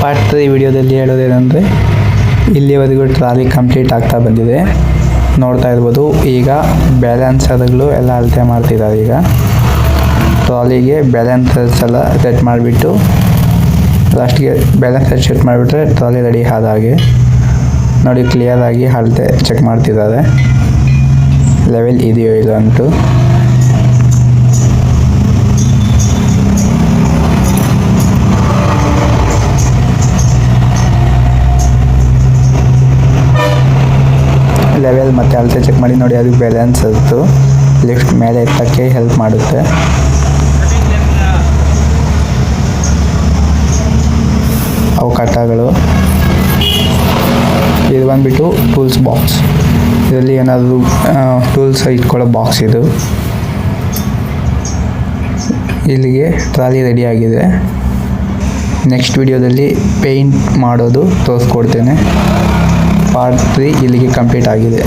Part three ವಿಡಿಯೋದಲ್ಲಿ ಹೇಳೋದೇನೆಂದರೆ, ಇಲ್ಲಿವರೆಗೂ trolley complete ಆಗ್ತಾ ಬಂದಿದೆ. ನೋಡ್ತಾ ಇರ್ಬೋದು, ಈಗ ಬ್ಯಾಲೆನ್ಸರ್ಗಳು ಎಲ್ಲ ಅಳತೆ ಮಾಡ್ತಿದ್ದಾರೆ ಈಗ. ಟ್ರಾಲಿಗೆ ಬ್ಯಾಲೆನ್ಸರ್ಸ್ ಎಲ್ಲ ಸೆಟ್ ಮಾಡಿಬಿಟ್ಟು ಲಾಸ್ಟ್ಗೆ ಬ್ಯಾಲೆನ್ಸರ್ ಸೆಟ್ ಮಾಡಿಬಿಟ್ರೆ ಟ್ರಾಲಿ ರೆಡಿ ಆದ ಹಾಗೆ, ನೋಡಿ ಕ್ಲಿಯರಾಗಿ ಅಳತೆ ಚೆಕ್ ಮಾಡ್ತಿದ್ದಾರೆ. ಲೆವೆಲ್ ಇದೆಯೋ ಇಲ್ಲ ಅಂಟು ಲೆವೆಲ್ ಮತ್ತು ಅಳತೆ ಚೆಕ್ ಮಾಡಿ ನೋಡಿ ಅದು ಬ್ಯಾಲೆನ್ಸ್ ಅದು ಲಿಫ್ಟ್ ಮೇಲೆ ಎತ್ತಕ್ಕೆ ಹೆಲ್ಪ್ ಮಾಡುತ್ತೆ. ಅವು ಕಟ್ಟಗಳು ಇದು ಬಂದುಬಿಟ್ಟು ಟೂಲ್ಸ್ ಬಾಕ್ಸ್ ಇದರಲ್ಲಿ ಏನಾದರೂ ಟೂಲ್ಸ್ ಇಟ್ಕೊಳ್ಳೋ ಬಾಕ್ಸ್ ಇದು. ಇಲ್ಲಿಗೆ ಟ್ರಾಲಿ ರೆಡಿ ಆಗಿದೆ. ನೆಕ್ಸ್ಟ್ ವಿಡಿಯೋದಲ್ಲಿ ಪೇಂಟ್ ಮಾಡೋದು ತೋರಿಸ್ಕೊಡ್ತೇನೆ. ಪಾರ್ಟ್ ತ್ರೀ ಇಲ್ಲಿಗೆ ಕಂಪ್ಲೀಟ್ ಆಗಿದೆ.